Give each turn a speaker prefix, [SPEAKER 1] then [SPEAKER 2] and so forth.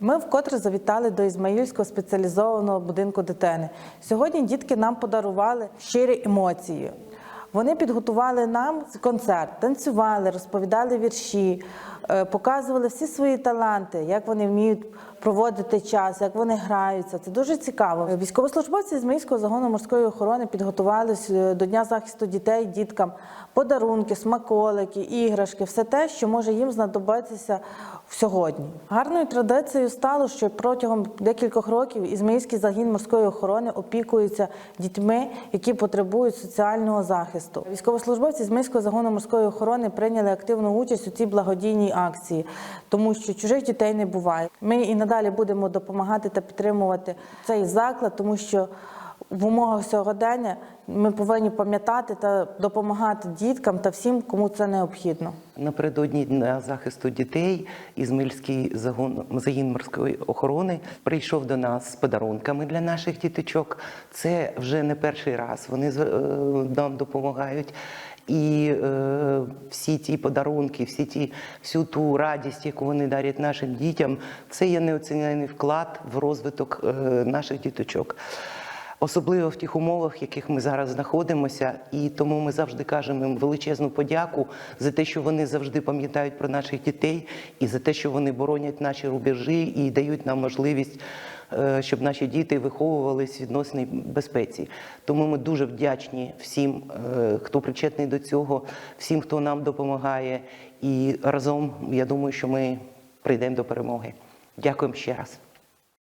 [SPEAKER 1] Ми вкотре завітали до Ізмаїльського спеціалізованого будинку дитини. Сьогодні дітки нам подарували щирі емоції. Вони підготували нам концерт, танцювали, розповідали вірші, е, показували всі свої таланти, як вони вміють проводити час, як вони граються. Це дуже цікаво. Військовослужбовці з Мийського загону морської охорони підготувались е, до Дня захисту дітей діткам подарунки, смаколики, іграшки, все те, що може їм знадобитися сьогодні. Гарною традицією стало, що протягом декількох років Ізмаїльський загін морської охорони опікується дітьми, які потребують соціального захисту. Військовослужбовці Ізмаїльського загону морської охорони прийняли активну участь у цій благодійній акції, тому що чужих дітей не буває. Ми і надалі будемо допомагати та підтримувати цей заклад, тому що в умовах сьогодення ми повинні пам'ятати та допомагати діткам та всім, кому це необхідно.
[SPEAKER 2] Напередодні Дня захисту дітей Ізмельський загон загін морської охорони прийшов до нас з подарунками для наших діточок. Це вже не перший раз. Вони е, нам допомагають. І е, всі ті подарунки, всі ті, всю ту радість, яку вони дарять нашим дітям, це є неоцінений вклад в розвиток е, наших діточок. Особливо в тих умовах, в яких ми зараз знаходимося, і тому ми завжди кажемо їм величезну подяку за те, що вони завжди пам'ятають про наших дітей, і за те, що вони боронять наші рубежі і дають нам можливість, е, щоб наші діти виховувалися в відносній безпеці. Тому ми дуже вдячні всім, е, хто причетний до цього, всім, хто нам допомагає. І разом я думаю, що ми прийдемо до перемоги. Дякуємо ще раз.